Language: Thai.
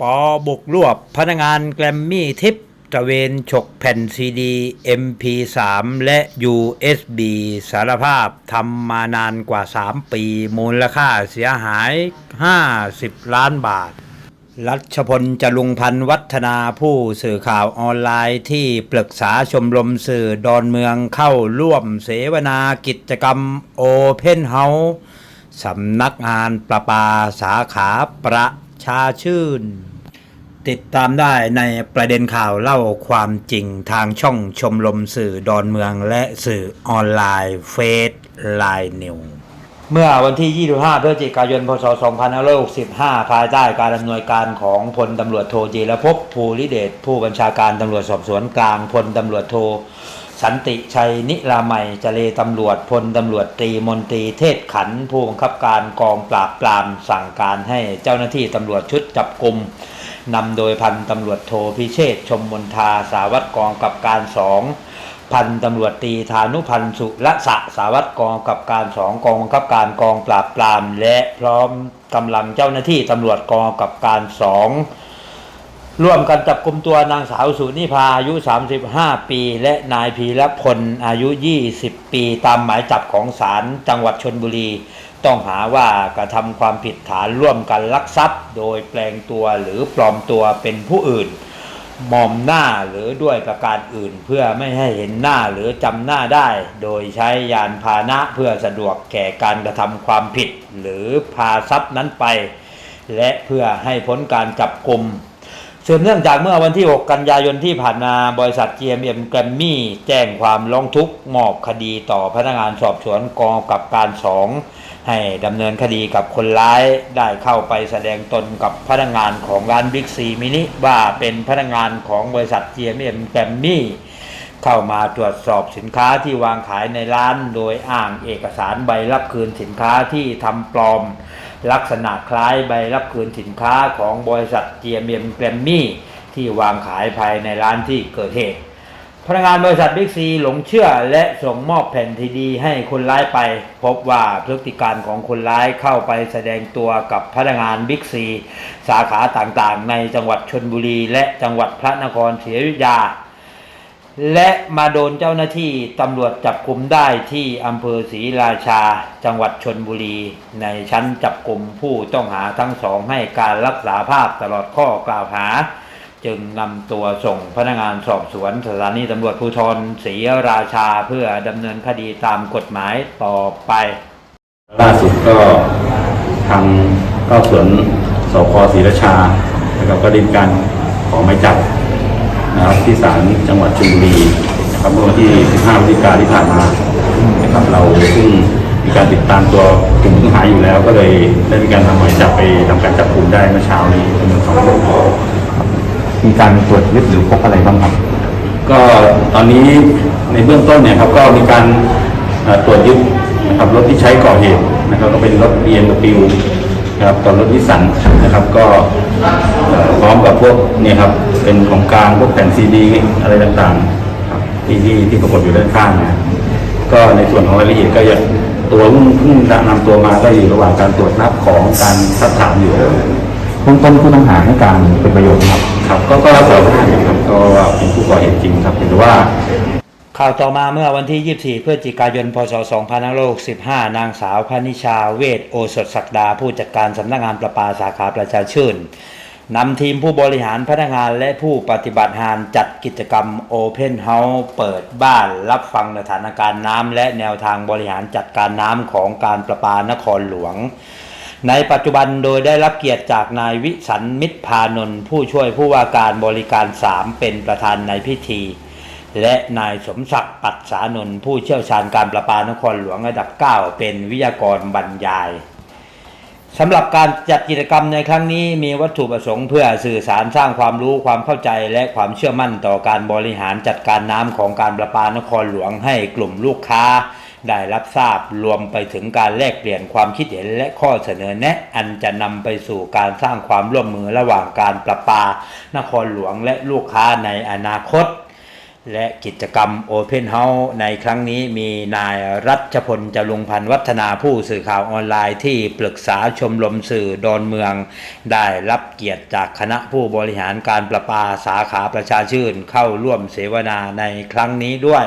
ปอบุกรวบพนักงานแกรมมี่ทิปตะเวนฉกแผ่นซีดี MP3 และ USB สารภาพทำมานานกว่า 3 ปี มูลค่าเสียหาย 50 ล้านบาท รัชพลจรุงพันธ์วัฒนาผู้สื่อข่าวออนไลน์ที่ปรึกษาชมรมสื่อดอนเมืองเข้าร่วมเสวนากิจกรรมโอเพนเฮาส์สำนักงานประปาสาขาประ ชาชื่น ติดตามได้ในประเด็นข่าวเล่าความจริงทางช่องชมรมสื่อดอนเมืองและสื่อออนไลน์เฟซไลน์นิวเมื่อวันที่ 25 พฤศจิกายน พศ 2565 ภายใต้การอำเนวยการของพลตำรวจโทจีรภพภูริเดช ผู้บัญชาการตำรวจสอบสวนกลางพลตำรวจโท สันติชัยนิรามัยเจเลตำรวจพลตำรวจตรีมนตรีเทศขันผู้บังคับการกองปราบปรามสั่งการให้เจ้าหน้าที่ตำรวจชุดจับกลุ่มนำโดยพันตำรวจโทพิเชษชมมนทาสาวัตรกองกับการสองพันตำรวจตรีธานุพันธ์สุละสะสาวัตรกองกับการสองกองบังคับการกองปราบปราม และพร้อมกำลังเจ้าหน้าที่ตำรวจกองกับการสอง ร่วมกันจับกลุ่มตัวนางสาวสุนิพาอายุ 35 ปี และนายพีรพลอายุ 20 ปี ตามหมายจับของศาลจังหวัดชนบุรี ต้องหาว่ากระทำความผิดฐานร่วมกันลักทรัพย์ โดยแปลงตัวหรือปลอมตัวเป็นผู้อื่นมอมหน้าหรือด้วยประการอื่น เพื่อไม่ให้เห็นหน้าหรือจำหน้าได้ โดยใช้ยานพาหนะเพื่อสะดวกแก่การกระทำความผิด หรือพาทรัพย์นั้นไป และเพื่อให้พ้นการจับกลุ่ม สืบเนื่องจากเมื่อวันที่ 6 กันยายนที่ผ่านมาบริษัท GMM แกรมมี่แจ้งความร้องทุกข์มอบคดีต่อพนักงานสอบสวนกองกับการสองให้ดำเนินคดีกับคนร้ายได้เข้าไปแสดงตนกับพนักงานของร้านบิ๊กซีมินิว่าเป็นพนักงานของบริษัท GMM แกรมมี่เข้ามาตรวจสอบสินค้าที่วางขายในร้าน โดยอ้างเอกสารใบรับคืนสินค้าที่ทำปลอม ลักษณะคล้ายใบรับคืนสินค้าของบริษัท GMM แกรมมี่ที่วางขายภายในร้านที่เกิดเหตุพนักงานบริษัทบิ๊กซีหลงเชื่อและส่งมอบแผ่นทีดีให้คนร้ายไป พบว่าพฤติการของคนร้ายเข้าไปแสดงตัวกับพนักงานบิ๊กซีสาขาต่างๆ ในจังหวัดชนบุรีและจังหวัดพระนครศรีอยุธยา และมาโดนเจ้าหน้าที่ตำรวจจับกลุ่มได้ที่อำเภอศรีราชา จังหวัดชนบุรี ในชั้นจับกลุ่มผู้ต้องหาทั้งสองให้การรับสาภาพตลอดข้อกล่าวหา จึงนำตัวส่งพนักงานสอบสวนสถานีตำรวจภูธรศรีราชาเพื่อดำเนินคดีตามกฎหมายต่อไป ล่าสุดก็ทางก็สวนสพศรีราชานะครับก็ด้มีการขอหมายจับ นะครับที่ศาลจังหวัดชลบุรีนะครับเมื่อวันที่ 15พฤศจิกายนที่ผ่านมานะครับเราซึ่งมีการติดตามตัวกลุ่มผู้ต้องหาอยู่แล้ว ก็เลยได้มีการทำหมายจับไปทำการจับกลุ่มได้เมื่อเช้านี้จำนวนสองคนมีการตรวจยึดหรือพบอะไรบ้างครับ ก็ตอนนี้ในเบื้องต้นเนี่ยครับก็มีการเอ่อตรวจยึดนะครับรถที่ใช้ก่อเหตุนะครับก็เป็นรถ BMW นะครับกับรถนิสสันนะครับก็เอ่อพร้อมกับพวกเนี่ยครับ เป็นของกลางพวกแผ่นซีดีอะไรต่างๆครับที่ที่ที่ปรากฏอยู่ด้านข้างนะก็ในส่วนของรายละเอียดก็ยังตัวเพิ่งเพิ่งนำตัวมาก็อยู่ระหว่างการตรวจนับของการสักถามอยู่เบื้องต้นผู้ต้องหาให้การเป็นประโยชน์ครับครับ ก็ก็รับสารภาพครับก็ว่าเป็นผู้ก่อเหตุจริงครับแต่ว่าข่าวต่อมาเมื่อวันที่ 24 พฤศจิกายน พศ 2565 นางสาวพนิชาเวทโอสถศักดา ผู้จัดการสำนักงานประปาสาขาประชาชื่น นำทีมผู้บริหารพนักงานและผู้ปฏิบัติงานจัดกิจกรรม Open House เปิดบ้านรับฟังสถานการณ์น้ำและแนวทางบริหารจัดการน้ำของการประปานครหลวง ในปัจจุบันโดยได้รับเกียรติจากนายวิสันมิตรพานนท์ผู้ช่วยผู้ว่าการบริการ 3 เป็นประธานในพิธี และนายสมศักดิ์ปัตสานนท์ผู้เชี่ยวชาญการประปานครหลวงระดับ 9 เป็นวิทยากรบรรยาย สำหรับการจัดกิจกรรมในครั้งนี้มีวัตถุประสงค์เพื่อสื่อสารสร้างความรู้ความเข้าใจและความเชื่อมั่นต่อการบริหารจัดการน้ำของการประปานครหลวงให้กลุ่มลูกค้า ได้รับทราบรวมไปถึงการแลกเปลี่ยนความคิดเห็นและข้อเสนอแนะ อันจะนำไปสู่การสร้างความร่วมมือระหว่างการประปานครหลวงและลูกค้าในอนาคต และกิจกรรม Open House ในครั้งนี้มีนายรัชพลจรุงพันธ์วัฒนาผู้สื่อข่าวออนไลน์ที่ปรึกษาชมรมสื่อดอนเมือง ได้รับเกียรติจากคณะผู้บริหารการประปาสาขาประชาชื่นเข้าร่วมเสวนาในครั้งนี้ด้วย